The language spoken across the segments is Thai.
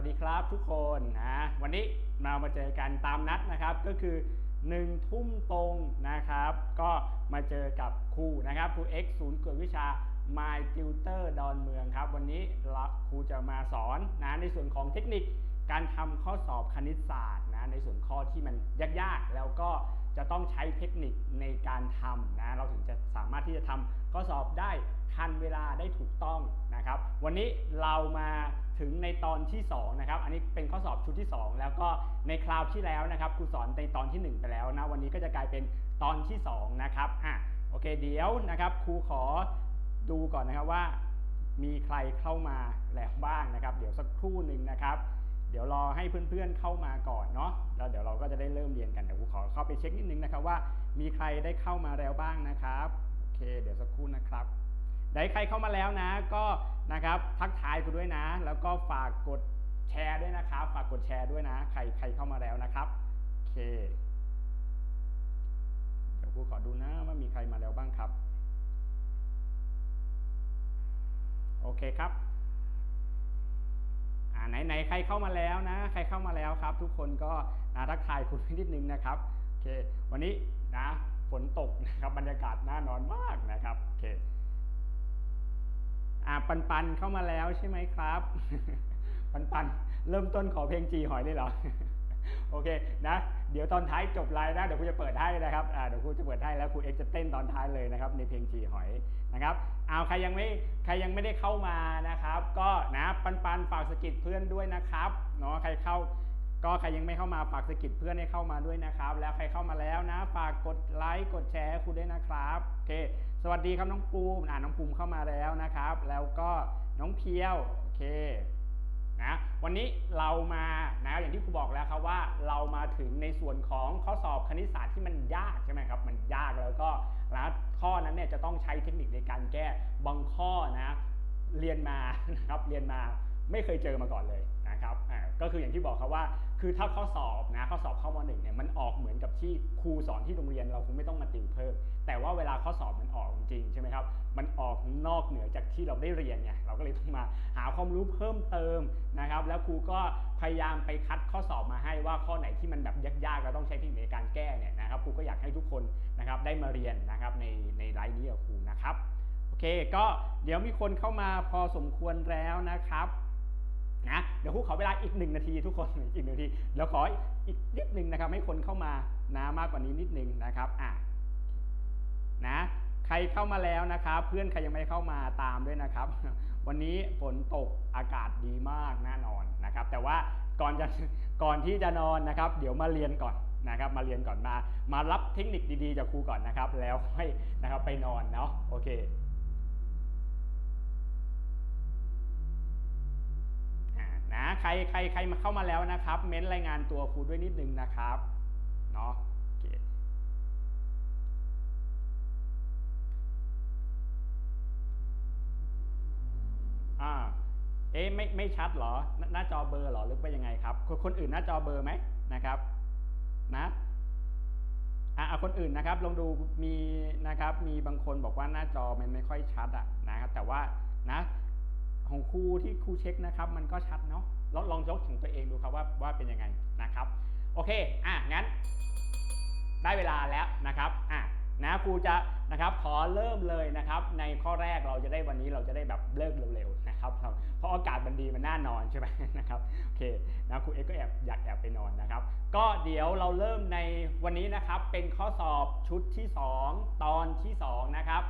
วัสดีครับทุกคนนะวันนี้เรามาเจอกันตามนัดนะครับก็คือ 1 ทุ่มตรงนะครับ ก็มาเจอกับครูนะครับครู X ศูนย์กวดวิชา My Tutor ดอนเมืองครับ วันนี้ครูจะมาสอนนะในส่วนของเทคนิค การทำข้อสอบคณิตศาสตร์นะในส่วนข้อที่มันยากๆ แล้วก็จะต้องใช้เทคนิคในการทำนะเราถึงจะสามารถที่จะทำข้อสอบได้ทันเวลาได้ถูกต้องนะครับ วันนี้เรามาถึงในตอนที่2นะครับอันนี้เป็นข้อสอบชุดที่ 2 แล้วก็ในคราวที่แล้วนะครับครูสอนในตอนที่ 1 ไปแล้วนะวันนี้ก็จะกลายเป็นตอนที่2นะครับอะโอเคเดี๋ยวนะครับครูขอดูก่อนนะครับว่า มีใครเข้ามาแล้วบ้างนะครับ เดี๋ยวสักครู่หนึ่งนะครับ เดี๋ยวรอให้เพื่อนๆเข้ามาก่อนเนาะแล้วเดี๋ยวเราก็จะได้เริ่มเรียนกันเดี๋ยวกูขอเข้าไปเช็คนิดนึงนะครับว่า มีใครได้เข้ามาแล้วบ้างนะครับโอเค เดี๋ยวสักครู่นะครับได้ใครเข้ามาแล้วนะ ก็นะครับทักทายกูด้วยนะ แล้วก็ฝากกดแชร์ด้วยนะครับ ฝากกดแชร์ด้วยนะ ใครใครเข้ามาแล้วนะครับโอเคเดี๋ยวกูขอดูนะว่ามีใครมาแล้วบ้างครับ โอเคครับ ไหนไหนใครเข้ามาแล้วนะ ใครเข้ามาแล้วครับ ทุกคนก็นะทักทายคุณนิดนึงนะครับโอเควันนี้นะฝนตกนะครับบรรยากาศน่านอนมากนะครับโอเคอ่าปันปันเข้ามาแล้วใช่ไหมครับ ปันปันเริ่มต้นขอเพลงจีหอยเลยเหรอ โอเคนะเดี๋ยวตอนท้ายจบไลน์นะเดี๋ยวครูจะเปิดให้นะครับเดี๋ยวครูจะเปิดให้แล้วครูเอ็กซ์จะเต้นตอนท้ายเลยนะครับในเพลงจีหอยนะครับเอาใครยังไม่ใครยังไม่ได้เข้ามานะครับ ก็นะปันปันฝากสกิดเพื่อนด้วยนะครับเนาะใครเข้าก็ใครยังไม่เข้ามาฝากสกิดเพื่อนให้เข้ามาด้วยนะครับ แล้วใครเข้ามาแล้วนะฝากกดไลค์กดแชร์ครูด้วยนะครับโอเค สวัสดีครับน้องภูมิอ่าน้องภูมิเข้ามาแล้วนะครับ แล้วก็น้องเพียวโอเค นะวันนี้เรามานะอย่างที่ครูบอกแล้วครับว่าเรามาถึงในส่วนของข้อสอบคณิตศาสตร์ที่มันยากใช่ไหมครับมันยากแล้วก็นะข้อนั้นเนี่ยจะต้องใช้เทคนิคในการแก้บางข้อนะเรียนมานะครับเรียนมาไม่เคยเจอมาก่อนเลยนะครับก็คืออย่างที่บอกครับว่า คือถ้าข้อสอบนะข้อสอบเข้ามหนึ่งเนี่ยมันออกเหมือนกับที่ครูสอนที่โรงเรียนเราคงไม่ต้องมาติวเพิ่ม แต่ว่าเวลาข้อสอบมันออกจริงใช่ไหมครับมันออกนอกเหนือจากที่เราได้เรียนไงเราก็เลยต้องมาหาความรู้เพิ่มเติมนะครับ แล้วครูก็พยายามไปคัดข้อสอบมาให้ว่าข้อไหนที่มันแบบยากๆเราต้องใช้เทคนิคในการแก้เนี่ยนะครับครูก็อยากให้ทุกคนนะครับได้มาเรียนนะครับในในไลน์นี้กับครูนะครับโอเค ก็เดี๋ยวมีคนเข้ามาพอสมควรแล้วนะครับ นะเดี๋ยวครูขอเวลาอีกหนึ่งนาทีทุกคนอีกหนึ่งนาทีเดี๋ยวขออีกนิดนึงนะครับให้คนเข้ามานะมากกว่านี้นิดนึงนะครับอะนะใครเข้ามาแล้วนะครับ เพื่อนใครยังไม่เข้ามาตามด้วยนะครับ วันนี้ฝนตกอากาศดีมากแน่นอนนะครับ แต่ว่าก่อนจะก่อนที่จะนอนนะครับ เดี๋ยวมาเรียนก่อนนะครับ มาเรียนก่อนมา มารับเทคนิคดีๆจากครูก่อนนะครับ แล้วค่อยนะครับไปนอนเนาะโอเค อ่านะ ใครใครใครมาเข้ามาแล้วนะครับ เม้นรายงานตัวครูด้วยนิดนึงนะครับเนาะอเคอ่าเอ๊ะไม่ไม่ชัดเหรอ หน้าจอเบอร์เหรอหรือว่ายังไงครับคนคนอื่นหน้าจอเบอร์ไหมนะครับนะอะเอาคนอื่นนะครับลองดูมีนะครับมีบางคนบอกว่าหน้าจอมันไม่ค่อยชัดอะนะครับแต่ว่านะ ครูที่ครูเช็คนะครับ มันก็ชัดเนาะลองลองยกถึงตัวเองดูครับว่าว่าเป็นยังไงนะครับ โอเค อะงั้น ได้เวลาแล้วนะครับอะนะครูจะนะครับขอเริ่มเลยนะครับ ในข้อแรกเราจะได้วันนี้เราจะได้แบบเลิกเร็วๆนะครับเพราะอากาศมันดีมันน่านอนใช่ไหมนะครับโอเคนะครูเอ็กก็แอบอยากแอบไปนอนนะครับ ก็เดี๋ยวเราเริ่มในวันนี้นะครับเป็นข้อสอบชุดที่ 2 ตอนที่2นะครับ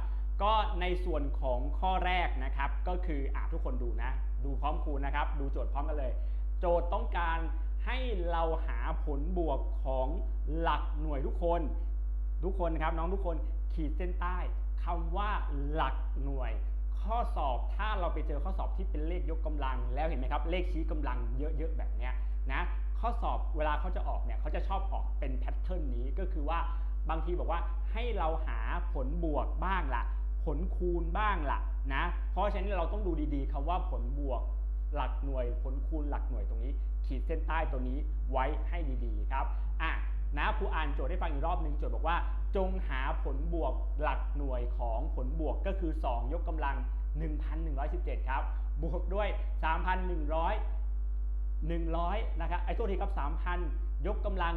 ก็ในส่วนของข้อแรกนะครับก็คืออะทุกคนดูนะ ดูพร้อมครูนะครับ ดูโจทย์พร้อมกันเลย โจทย์ต้องการให้เราหาผลบวกของหลักหน่วยทุกคน ทุกคนครับน้องทุกคนขีดเส้นใต้คำว่าหลักหน่วย ข้อสอบถ้าเราไปเจอข้อสอบที่เป็นเลขยกกำลัง แล้วเห็นไหมครับ เลขชี้กำลังเยอะๆแบบนี้นะข้อสอบเวลาเขาจะออกเนี่ยเขาจะชอบออกเป็นแพทเทิร์นนี้ก็คือว่าบางทีบอกว่าให้เราหาผลบวกบ้างละ ผลคูณบ้างละนะ เพราะฉะนั้นเราต้องดูดีๆคำว่าผลบวกหลักหน่วยผลคูณหลักหน่วยตรงนี้ ขีดเส้นใต้ตัวนี้ไว้ให้ดีๆครับอะนะครูอ่านโจทย์ให้ฟังอีกรอบหนึ่งโจทย์บอกว่า จงหาผลบวกหลักหน่วยของผลบวกก็คือ 2 ยกกำลัง 1,117 ครับ บวกด้วย 3,100 100นะครับไอ้ตัวทีครับ3,000 ยกกำลัง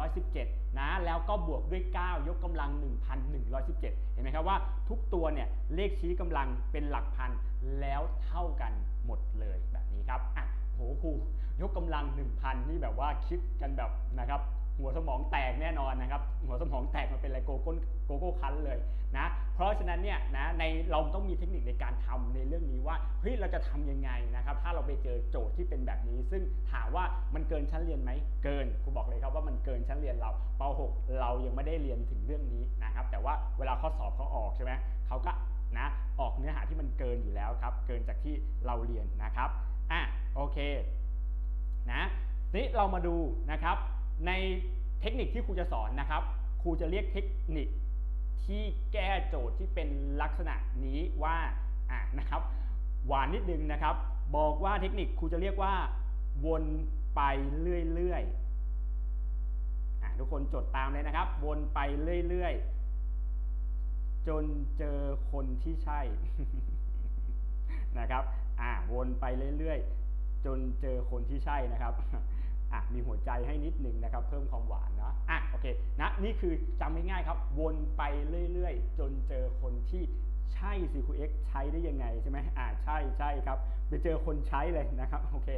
1,117 นะ แล้วก็บวกด้วย 9 ยกกำลัง 1,117 เห็นไหมครับว่าทุกตัวเนี่ยเลขชี้กำลังเป็นหลักพันแล้วเท่ากันหมดเลยแบบนี้ครับอะโหครูยกกำลัง 1,000 นี่แบบว่าคิดกันแบบนะครับ หัวสมองแตกแน่นอนนะครับ หัวสมองแตกมันเป็นอะไรโกโก้โกโก้คันเลยนะ เพราะฉะนั้นเนี่ยนะในเราต้องมีเทคนิคในการทำในเรื่องนี้ว่าเฮ้ยเราจะทำยังไงนะครับ ถ้าเราไปเจอโจทย์ที่เป็นแบบนี้ ซึ่งถามว่ามันเกินชั้นเรียนไหมเกินครูบอกเลยครับว่ามันเกินชั้นเรียนเราป .6 เรายังไม่ได้เรียนถึงเรื่องนี้นะครับ แต่ว่าเวลาข้อสอบเขาออกใช่ไหมเขาก็นะออกเนื้อหาที่มันเกินอยู่แล้วครับ เกินจากที่เราเรียนนะครับอะโอเคนะนี่เรามาดูนะครับ ในเทคนิคที่ครูจะสอนนะครับ ครูจะเรียกเทคนิคที่แก้โจทย์ที่เป็นลักษณะนี้ว่าอะนะครับ หวานนิดนึงนะครับ บอกว่าเทคนิคครูจะเรียกว่า วนไปเรื่อยๆอทุกคนจดตามเลยนะครับ วนไปเรื่อยๆ จนเจอคนที่ใช่นะครับ อะวนไปเรื่อยๆ จนเจอคนที่ใช่นะครับ อะมีหัวใจให้นิดหนึ่งนะครับ เพิ่มความหวานเนาะอะโอเคนะนี่คือจำง่ายๆครับ วนไปเรื่อยๆ จนเจอคนที่ใช่สิครูเอ็กใช้ได้ยังไงใช่ไหมอ่าใช่ใช่ครับ ไปเจอคนใช้เลยนะครับโอเค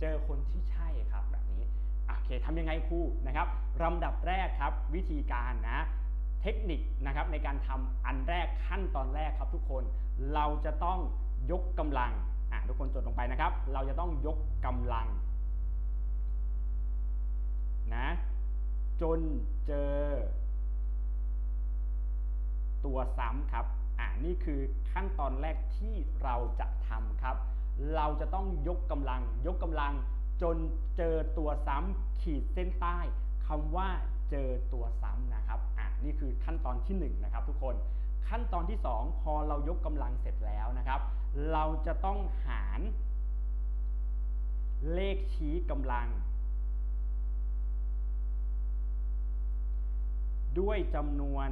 เจอคนที่ใช่ครับแบบนี้โอเคทำยังไงครูนะครับลำดับแรกครับวิธีการนะเทคนิคนะครับในการทำอันแรกขั้นตอนแรกครับทุกคนเราจะต้องยกกำลังอะทุกคนจดลงไปนะครับ เราจะต้องยกกำลัง นะ จนเจอ ตัวซ้ำครับ อ่านี่คือขั้นตอนแรกที่เราจะทำครับ เราจะต้องยกกำลัง ยกกำลัง จนเจอตัวซ้ำขีดเส้นใต้คำว่าเจอตัวซ้ำนะครับ อ่านี่คือขั้นตอนที่1นนะครับทุกคน ขั้นตอนที่ 2 พอเรายกกำลังเสร็จแล้วนะครับ เราจะต้องหารเลขชี้กำลัง ด้วยจำนวน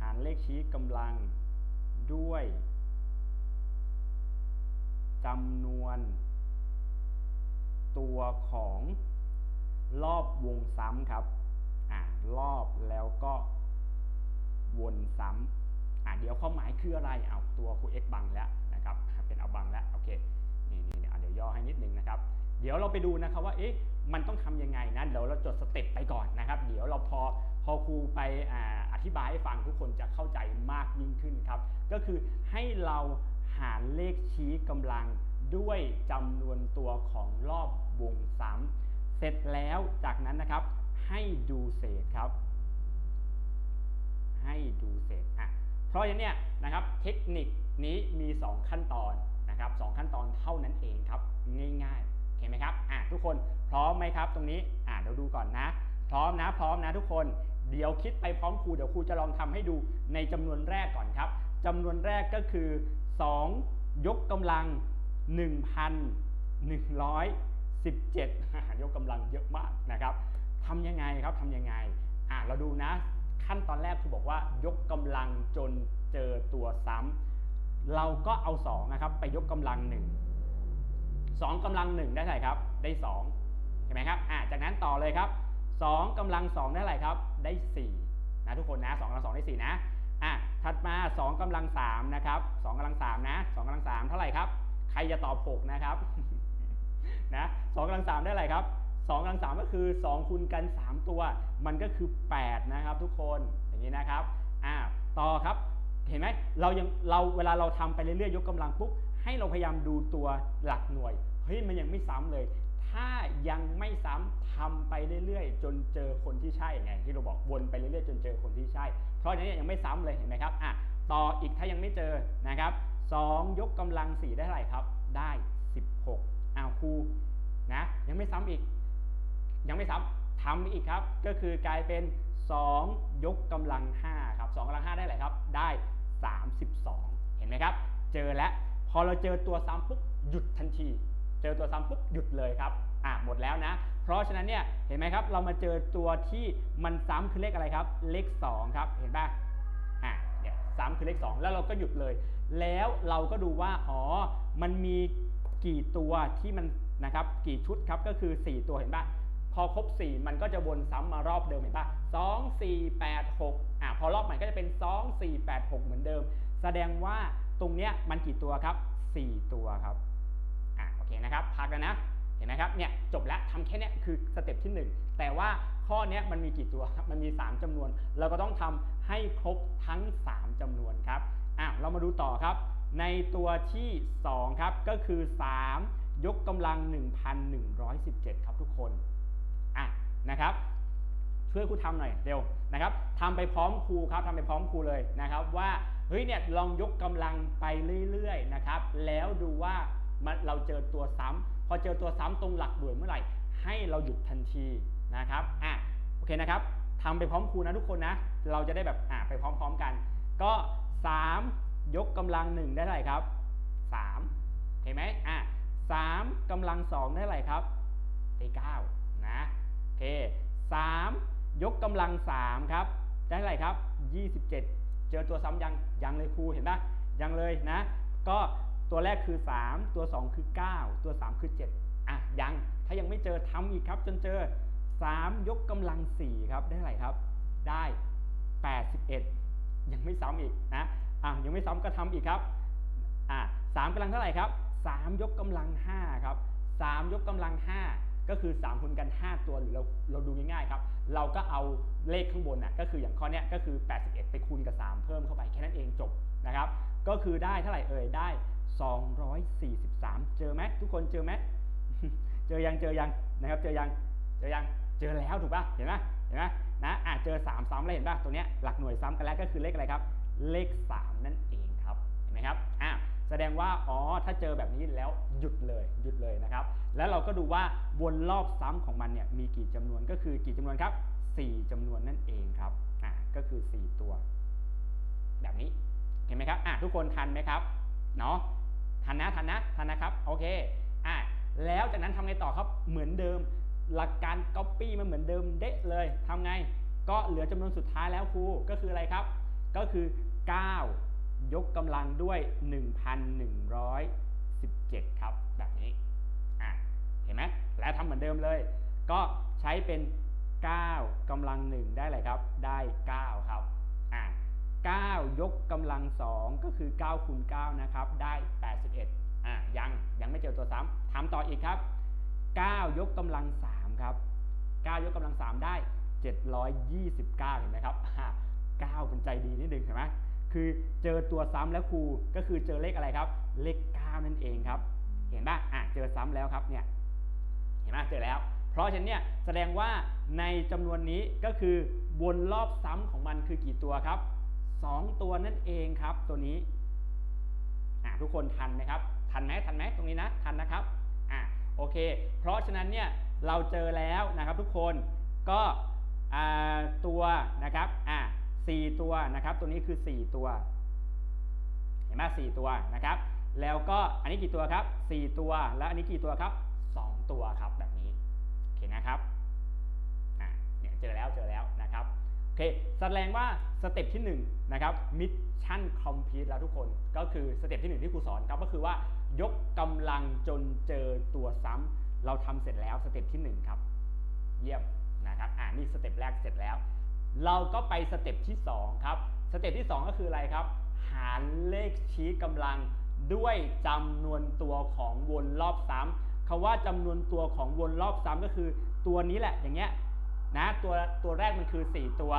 หารเลขชี้กำลังด้วยจำนวน ตัวของรอบวงซ้ำครับอ่ารอบแล้วก็วนซ้ำอ่าเดี๋ยวความหมายคืออะไรเอาตัวครู x บังแล้วนะครับเป็นเอาบังแล้วโอเคนี่นี่เดี๋ยวย่อให้นิดนึงนะครับ เดี๋ยวเราไปดูนะครับว่าเอ๊ะมันต้องทำยังไงนะเดี๋ยวเราจดสเต็ปไปก่อนนะครับ เดี๋ยวเราพอ พอครูไปอธิบายให้ฟังทุกคนจะเข้าใจมากยิ่งขึ้นครับ ก็คือให้เราหารเลขชี้กำลังด้วยจำนวนตัวของรอบวงซ้ำเสร็จแล้วจากนั้นนะครับให้ดูเศษครับ ให้ดูเศษอะเพราะฉะนั้นเนี่ยนะครับเทคนิคนี้มี 2 ขั้นตอนนะครับสขั้นตอนเท่านั้นเองครับง่ายๆโอเคไหมครับอะทุกคนพร้อมไหมครับตรงนี้อะเดี๋ยวดูก่อนนะ พร้อมนะพร้อมนะทุกคน เดี๋ยวคิดไปพร้อมครูเดี๋ยวครูจะลองทำให้ดูในจำนวนแรกก่อนครับจำนวนแรกก็คือ 2 ยกกำลัง 1,117 ยกกำลังเยอะมากนะครับทำยังไงครับทำยังไงอะเราดูนะ ขั้นตอนแรกคือบอกว่ายกกำลังจนเจอตัวซ้ำเราก็เอา2นะครับไปยกกำลัง 1 2กำลัง 1 ได้เท่าไหร่ครับได้2เห็นไหมครับอะจากนั้นต่อเลยครับ 2กำลัง 2 ได้เท่าไรครับ ได้4นะทุกคนนะ2กำลัง2ได้4นะอะถัดมา 2กำลัง3นะครับ2กำลัง3นะ2กำลัง3เท่าไหร่ครับ ใครจะตอบ 6 นะครับนะ2กำลัง3ได้เท่าไรครับ2กำลัง3ก็คือ 2คูณกัน 3 ตัว มันก็คือ 8 นะครับทุกคนอย่างนี้นะครับอ่าต่อครับเห็นไหมเรายังเราเวลาเราทำไปเรื่อยๆยกกำลังปุ๊บให้เราพยายามดูตัวหลักหน่วยเฮ้ยมันยังไม่ซ้ำเลย ถ้ายังไม่ซ้ำทำไปเรื่อยๆ จนเจอคนที่ใช่ไงที่เราบอกวนไปเรื่อยๆ จนเจอคนที่ใช่ เพราะฉะนั้นยังไม่ซ้ำเลยเห็นไหมครับอะต่ออีกถ้ายังไม่เจอนะครับ2ยกกำลัง 4 ได้เท่าไหร่ครับ ได้ 16อ้าวครูนะยังไม่ซ้ำอีก ยังไม่ซ้ำทำอีกครับ ก็คือกลายเป็น 2 ยกกำลัง5ครับ2กำลัง5ได้อะไรครับ ได้ 32 เห็นไหมครับ เจอแล้วพอเราเจอตัวซ้ำปุ๊บหยุดทันที เจอตัวซ้ำปุ๊บหยุดเลยครับอะหมดแล้วนะ เพราะฉะนั้นเนี่ยเห็นไหมครับ เรามาเจอตัวที่มันซ้ำคือเลขอะไรครับ เลข 2 ครับเห็นป่ะอะเนี่ยซ้ำคือเลข 2 แล้วเราก็หยุดเลย แล้วเราก็ดูว่าอ๋อมันมีกี่ตัวที่มันนะครับกี่ชุดครับก็คือ 4 ตัวเห็นป่ะพอครบ 4 มันก็จะวนซ้ำมารอบเดิมเห็นปะ2 4 8 6อะพอรอบใหม่ก็จะเป็น 2 4 8 6 เหมือนเดิม แสดงว่าตรงเนี้ยมันกี่ตัวครับ 4 ตัวครับ เคนะครับพักแล้วนะเห็นไหมครับเนี่ยจบแล้วทำแค่เนี้ยคือสเต็ปที่ 1 แต่ว่าข้อนี้มันมีกี่ตัวครับมันมี 3จำนวน เราก็ต้องทำให้ครบทั้ง 3จำนวนครับอะเรามาดูต่อครับ ในตัวที่ 2 ครับก็คือ 3 ยกกำลัง 1,117 ครับทุกคนอะนะครับช่วยครูทำหน่อยเร็วนะครับทำไปพร้อมครูครับทำไปพร้อมครูเลยนะครับว่าเฮ้ยเนี่ยลองยกกำลังไปเรื่อยๆนะครับแล้วดูว่า มันเราเจอตัวซ้ำพอเจอตัวซ้ำตรงหลักหน่วยเมื่อไหร่ ให้เราหยุดทันทีนะครับอะโอเคนะครับทำไปพร้อมครูนะทุกคนนะ เราจะได้แบบอะไปพร้อมๆกัน ก็ 3 ยกกำลัง 1 ได้เท่าไหร่ครับ3เห็นไหมอะสามกำลัง2ได้เท่าไหร่ครับได้9นะโอเคสามยกกำลัง3ครับได้เท่าไหร่ครับ 27 เจอตัวซ้ำยังยังเลยครูเห็นปะยังเลยนะ ก็ ตัวแรกคือ 3 ตัว 2 คือ 9 ตัว 3 คือ 7 อะ ยัง ถ้ายังไม่เจอทำอีกครับ จนเจอ 3 ยกกำลัง 4 ครับ ได้เท่าไหร่ครับ ได้ 81 ยังไม่ซ้ำอีกนะ อะ ยังไม่ซ้ำก็ทำอีกครับ อะสามกำลังเท่าไหร่ครับ 3 ยกกำลัง 5 ครับ 3 ยกกำลัง 5 ก็คือ 3คูณกัน 5 ตัวหรือเราเราดูง่ายๆครับ เราก็เอาเลขข้างบนน่ะก็คืออย่างข้อเนี้ยก็คือ 81 ไปคูณกับ 3 เพิ่มเข้าไปแค่นั้นเองจบนะครับ ก็คือได้เท่าไหร่เอ่ยได้ 243 เจอไหมทุกคนเจอไหมเจอยังเจอยังนะครับเจอยังเจอยังเจอแล้วถูกป่ะเห็นไหมเห็นไหมนะอะเจอ3ซ้ำแล้วเห็นป่ะตัวเนี้ยหลักหน่วยซ้ำกันแล้วก็คือเลขอะไรครับ เลข 3 นั่นเองครับเห็นไหมครับอะแสดงว่าอ๋อถ้าเจอแบบนี้แล้วหยุดเลยหยุดเลยนะครับ แล้วเราก็ดูว่าวนรอบซ้ำของมันเนี่ยมีกี่จำนวนก็คือกี่จำนวนครับ 4จำนวนนั่นเองครับอะก็คือ 4 ตัว แบบนี้เห็นไหมครับอะทุกคนทันไหมครับเนาะ ทันนะทันนะทันนะครับโอเคอะแล้วจากนั้นทำไงต่อครับเหมือนเดิม หลักการ Copy มันเหมือนเดิมเดะเลยทำไงก็เหลือจำนวนสุดท้ายแล้วครูก็คืออะไรครับ ก็คือ 9 ยกกำลังด้วย 1,117 ครับ แบบนี้อะเห็นไหมแล้วทำเหมือนเดิมเลย ก็ใช้เป็น 9กำลัง 1 ได้เลยครับ ได้ 9 ครับ 9 ยกกำลัง 2 ก็คือ9คูณ9นะครับ ได้ 81อะยัง ยังไม่เจอตัวซ้ำทำต่ออีกครับ 9 ยกกำลัง 3 ครับ 9 ยกกำลัง 3 ได้ 729 เห็นไหมครับอะ9เป็นใจดีนิดนึงเห็นไหมคือเจอตัวซ้ำแล้วครู ก็คือเจอเลขอะไรครับ เลข 9 นั่นเองครับ เห็นป่ะอะเจอซ้ำแล้วครับเนี่ย เห็นไหมเจอแล้ว เพราะฉะนั้นเนี่ยแสดงว่าในจำนวนนี้ก็คือวนรอบซ้ำของมันคือกี่ตัวครับ 2 ตัวนั่นเองครับตัวนี้ทุกคนทันไหมครับ ทันไหมทันไหมตรงนี้นะ ทันนะครับอะโอเค เพราะฉะนั้นเนี่ยเราเจอแล้วนะครับทุกคนก็ตัวนะครับอะสี่ตัวนะครับตัวนี้คือ 4 ตัว เห็นไหมสี่ตัวนะครับ แล้วก็อันนี้กี่ตัวครับ 4 ตัวแล้วอันนี้กี่ตัวครับ 2 ตัวครับแบบนี้โอเคนะครับอ่าเนี่ยเจอแล้วเจอแล้วนะครับ อเคแสดงว่าสเต็ปที่1นะครับมิชชั่นคอมพลีทแล้วทุกคนก็คือสเต็ปที่ 1 ที่ครูสอนครับก็คือว่ายกกำลังจนเจอตัวซ้ำเราทำเสร็จแล้วสเต็ปที่ 1 ครับ เยี่ยมนะครับอ่านี่สเต็ปแรกเสร็จแล้ว เราก็ไปสเต็ปที่ 2 ครับสเต็ปที่ 2 ก็คืออะไรครับ หารเลขชี้กำลังด้วยจำนวนตัวของวนรอบซ้ำคำว่าจำนวนตัวของวนรอบซ้ำก็คือตัวนี้แหละอย่างเงี้ย นะตัวตัวแรกมันคือ 4 ตัว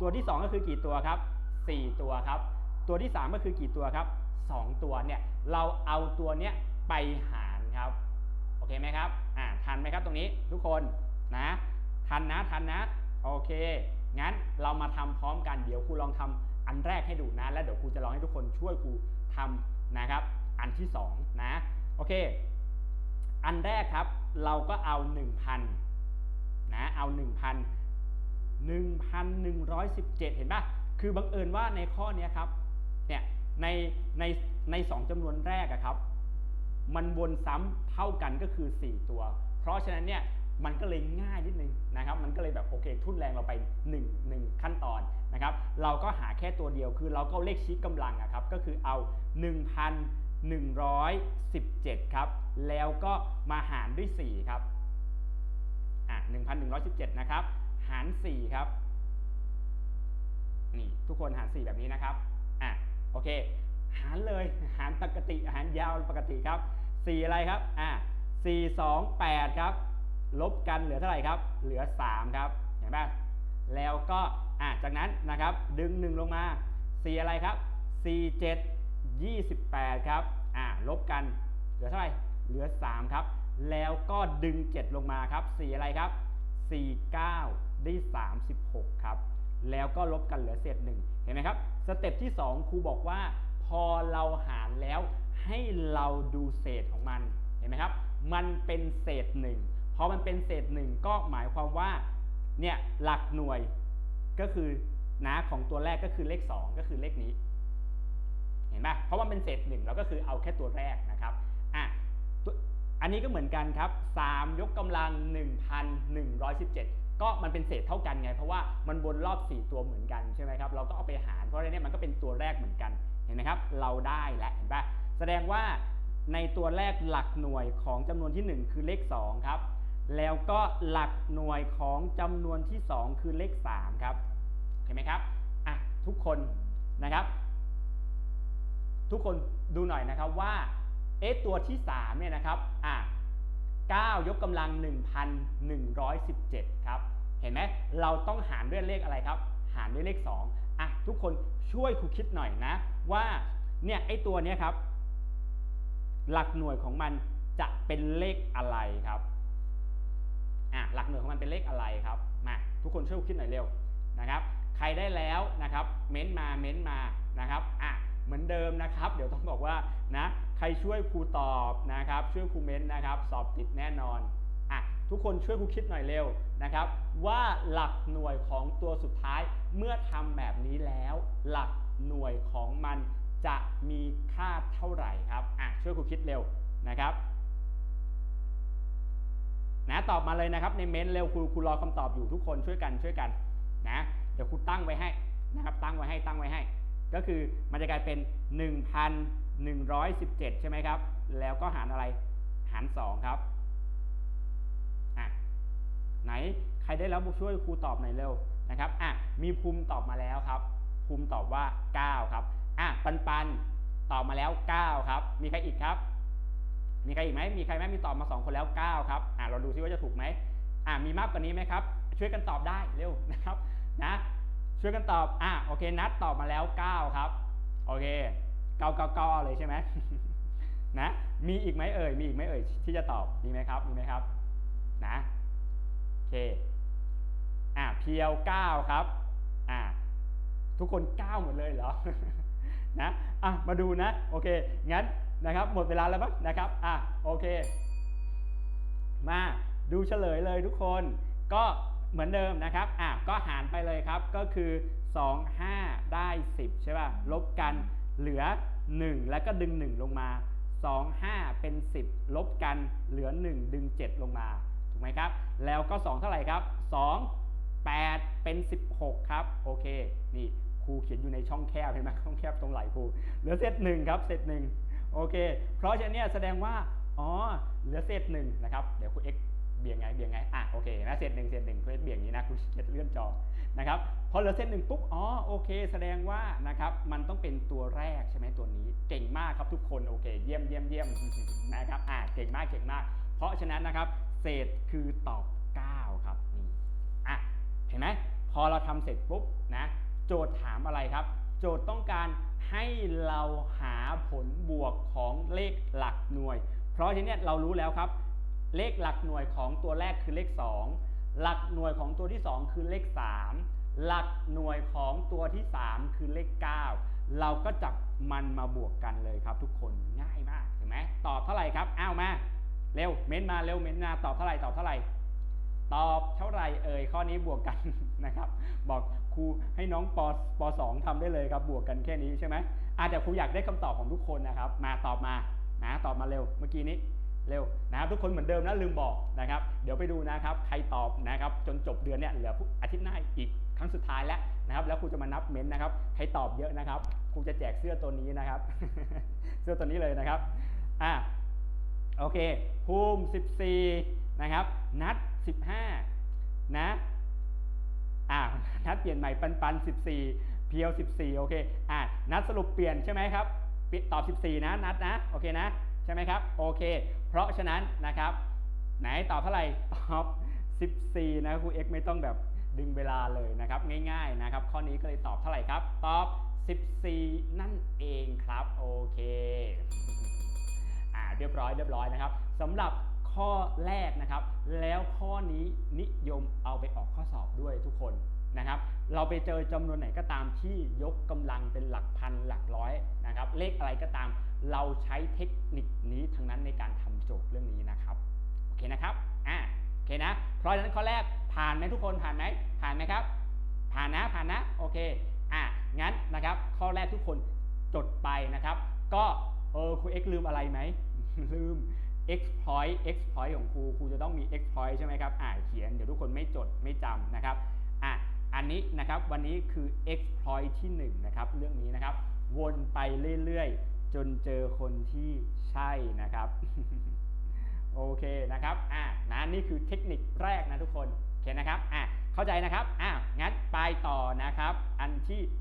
ตัวที่ 2 ก็คือกี่ตัวครับ 4 ตัวครับ ตัวที่ 3 ก็คือกี่ตัวครับ 2 ตัวเนี่ยเราเอาตัวเนี้ยไปหารครับโอเคไหมครับอ่าทันไหมครับตรงนี้ทุกคนนะทันนะทันนะโอเคงั้นเรามาทำพร้อมกันเดี๋ยวครูลองทำอันแรกให้ดูนะ แล้วเดี๋ยวครูจะลองให้ทุกคนช่วยครูทำนะครับอันที่สองนะโอเคอันแรกครับเราก็เอา 1,000 นะเอา 1,000 1,117 เห็นปะคือบังเอิญว่าในข้อนี้ครับเนี่ยในในในสองจำนวนแรกอะครับ มันวนซ้ำเท่ากันก็คือ 4 ตัว เพราะฉะนั้นเนี่ยมันก็เลยง่ายนิดนึงนะครับ มันก็เลยแบบโอเค ทุ่นแรงเราไป 1 1 ขั้นตอนนะครับ เราก็หาแค่ตัวเดียวคือเราก็เลขชี้กำลังอะครับ ก็คือเอา 117ครับ แล้วก็มาหารด้วย 4 ครับ อะ1,117 นะครับ หาร 4 ครับ นี่ทุกคนหาร 4 แบบนี้นะครับ อะโอเค หารเลย หารปกติ หารยาวปกติครับ 4 อะไรครับ อะ4 2 8 ครับ ลบกันเหลือเท่าไหร่ครับ เหลือ 3 ครับ เห็นป่ะแล้วก็ อะจากนั้นนะครับ ดึง 1 ลงมา 4 อะไรครับ 4 7 28 ครับ อะลบกัน เหลือเท่าไหร่ เหลือ 3 ครับ แล้วก็ดึง 7 ลงมาครับ4อะไรครับ 4 9 ได้ 36 ครับ แล้วก็ลบกันเหลือเศษ1เห็นไหมครับ สเต็ปที่ 2 ครูบอกว่า พอเราหารแล้วให้เราดูเศษของมัน เห็นไหมครับ มันเป็นเศษหนึ่งพอมันเป็นเศษหนึ่งก็หมายความว่า เนี่ยหลักหน่วยก็คือนะของตัวแรกก็คือเลข 2 ก็คือเลขนี้ เห็นไหมเพราะว่ามันเป็นเศษหนึ่งเราก็คือเอาแค่ตัวแรกนะครับ อันนี้ก็เหมือนกันครับ 3 ยกกำลัง 1,117 ก็มันเป็นเศษเท่ากันไง เพราะว่ามันบนรอบ 4 ตัวเหมือนกันใช่ไหมครับ เราก็เอาไปหาร เพราะในนี้มันก็เป็นตัวแรกเหมือนกัน เห็นไหมครับ เราได้แล้วเห็นปะแสดงว่าในตัวแรกหลักหน่วยของจำนวนที่ 1 คือเลข 2 ครับ แล้วก็หลักหน่วยของจำนวนที่ 2 คือเลข 3 ครับ เห็นไหมครับ อะทุกคนนะครับ ทุกคนดูหน่อยนะครับว่า เอ๊ะตัวที่3เนี่ยนะครับอะ9ยกกำลัง 1,117 ครับ เห็นไหมเราต้องหารด้วยเลขอะไรครับ หารด้วยเลข 2อะทุกคนช่วยครูคิดหน่อยนะ ว่าเนี่ยไอ้ตัวเนี้ยครับ หลักหน่วยของมันจะเป็นเลขอะไรครับอะหลักหน่วยของมันเป็นเลขอะไรครับมาทุกคนช่วยคิดหน่อยเร็วนะครับ ใครได้แล้วนะครับ เม้นต์มาเม้นต์มานะครับอะเหมือนเดิมนะครับ เดี๋ยวต้องบอกว่านะ รช่วยครูตอบนะครับช่วยครูเม้นต์นะครับสอบติดแน่นอนอะทุกคนช่วยครูคิดหน่อยเร็วนะครับ ว่าหลักหน่วยของตัวสุดท้ายเมื่อทำแบบนี้แล้ว หลักหน่วยของมันจะมีค่าเท่าไหร่ครับอะช่วยครูคิดเร็วนะครับนะตอบมาเลยนะครับในเมนต์เร็วครูครูรอคำตอบอยู่ทุกคนช่วยกันช่วยกันนะเดี๋ยวครูตั้งไว้ให้นะครับตั้งไว้ให้ตั้งไว้ให้ ก็คือมันจะกลายเป็น 117 ใช่ไหมครับ แล้วก็หารอะไร หาร 2 ครับ อะ ไหน ใครได้แล้วช่วยครูตอบหน่อยเร็วนะครับ อะ มีภูมิตอบมาแล้วครับ ภูมิตอบว่า 9 ครับ อะ ปันปันตอบมาแล้ว 9 ครับ มีใครอีกครับ มีใครอีกไหม มีใครไหมมีตอบมา 2 คนแล้ว 9 ครับ อ่าเราดูซิว่าจะถูกไหม อ่ามีมากกว่านี้ไหมครับ ช่วยกันตอบได้เร็วนะครับ นะ ช่วยกันตอบ อ่าโอเค นัดตอบมาแล้ว 9 ครับ โอเค เกาเกาเกาเลยใช่ไหมนะมีอีกไหมเอ่ยมีอีกไหมเอ่ยที่จะตอบมีไหมครับมีไหมครับนะโอเคอ่าเพียว9ครับอ่าทุกคน 9 หมดเลยเหรอนะอะมาดูนะโอเคงั้นนะครับหมดเวลาแล้วมั้งนะครับอะโอเค มาดูเฉลยเลยทุกคนก็เหมือนเดิมนะครับอะก็หารไปเลยครับก็คือ 2 5 ได้ 10 ใช่ป่ะลบกัน เหลือ 1 แล้วก็ดึง 1 ลงมา 2 5 เป็น 10 ลบกันเหลือ 1 ดึง 7 ลงมา ถูกไหมครับ แล้วก็ 2 เท่าไหร่ครับ 2 8 เป็น 16 ครับ โอเค นี่ครูเขียนอยู่ในช่องแคบเห็นไหมช่องแคบตรงไหลครู เหลือเศษหนึ่งครับเศษหนึ่งโอเค เพราะฉะนั้นเนี่ยแสดงว่า อ๋อ เหลือเศษหนึ่งนะครับ เดี๋ยวครูเอ็ก เบี่ยงไงเบี่ยงไงอะโอเคนะเศษหนึ่งเศษหนึ่งครูเอ็กเบี่ยงอย่างนี้นะครูเขียนเลื่อนจอนะครับพอเหลือเศษหนึ่งปุ๊บอ๋อโอเค แสดงว่านะครับมันต้องเป็นตัวแรกใช่ไหมตัวนี้ เก่งมากครับทุกคนโอเค เยี่ยมเยี่ยมเยี่ยมนะครับอะเก่งมากเก่งมาก เพราะฉะนั้นนะครับเศษคือตอบ 9 ครับนี่อะเห็นไหมพอเราทำเสร็จปุ๊บนะโจทย์ถามอะไรครับ โจทย์ต้องการให้เราหาผลบวกของเลขหลักหน่วย เพราะฉะนั้นเรารู้แล้วครับ เลขหลักหน่วยของตัวแรกคือเลข 2 หลักหน่วยของตัวที่ 2 คือเลข 3 หลักหน่วยของตัวที่ 3 คือเลข 9 เราก็จับมันมาบวกกันเลยครับ ทุกคนง่ายมากเห็นไหมตอบเท่าไหร่ครับอ้าวมาเร็วเม้นมาเร็วเม้นมาตอบเท่าไหร่ตอบเท่าไหร่ตอบเท่าไหร่เอ่ยข้อนี้บวกกันนะครับ บอกครูให้น้องปปสองทำได้เลยครับบวกกันแค่นี้ใช่ไหมอาจจะครูอยากได้คำตอบของทุกคนนะครับ มาตอบมานะตอบมาเร็วเมื่อกี้นี้ เร็วนะครับทุกคนเหมือนเดิมนะลืมบอกนะครับ เดี๋ยวไปดูนะครับ ใครตอบนะครับจนจบเดือนเนี่ยเหลืออาทิตย์หน้าอีกครั้งสุดท้ายแล้วนะครับ แล้วครูจะมานับเม้นต์นะครับใครตอบเยอะนะครับครูจะแจกเสื้อตัวนี้นะครับ เสื้อตัวนี้เลยนะครับอะโอเคภูมิ 14 นะครับ นัด 15 นะอ่านัดเปลี่ยนใหม่ปันปัน 14 เพียว 14 โอเคอ่านัดสรุปเปลี่ยนใช่ไหมครับตอบ 14 นะ นัดนะ โอเคนะ ใช่ไหมครับ โอเค เพราะฉะนั้นนะครับ ไหนตอบเท่าไหร่ตอบ 14 นะครูเอกไม่ต้องแบบดึงเวลาเลยนะครับ ง่ายๆนะครับ ข้อนี้ก็เลยตอบเท่าไหร่ครับ ตอบ 14 นั่นเองครับ โอเคอ่าเรียบร้อยเรียบร้อยนะครับสำหรับข้อแรกนะครับ แล้วข้อนี้นิยมเอาไปออกข้อสอบด้วยทุกคน นะครับ เราไปเจอจำนวนไหนก็ตามที่ยกกำลังเป็นหลักพันหลักร้อยนะครับ เลขอะไรก็ตาม เราใช้เทคนิคนี้ทั้งนั้นในการทำโจทย์เรื่องนี้นะครับ โอเคนะครับอ่าโอเคนะ เพราะฉะนั้นข้อแรกผ่านไหมทุกคนผ่านไหมผ่านไหมครับ ผ่านนะผ่านนะโอเคอะงั้นนะครับ ข้อแรกทุกคนจดไปนะครับ ก็เออครู x ลืมอะไรไหมลืม x point x point ของครูครูจะต้องมี x point ใช่ไหมครับอ่าเขียนเดี๋ยวทุกคนไม่จดไม่จำนะครับ อันนี้นะครับวันนี้คือ x point ที่1นะครับเรื่องนี้นะครับ วนไปเรื่อยๆ จนเจอคนที่ใช่นะครับ โอเคนะครับอ่านะนี่คือเทคนิคแรกนะทุกคนโอเคนะครับอ่าเข้าใจนะครับอ่างั้นไปต่อนะครับ อันที่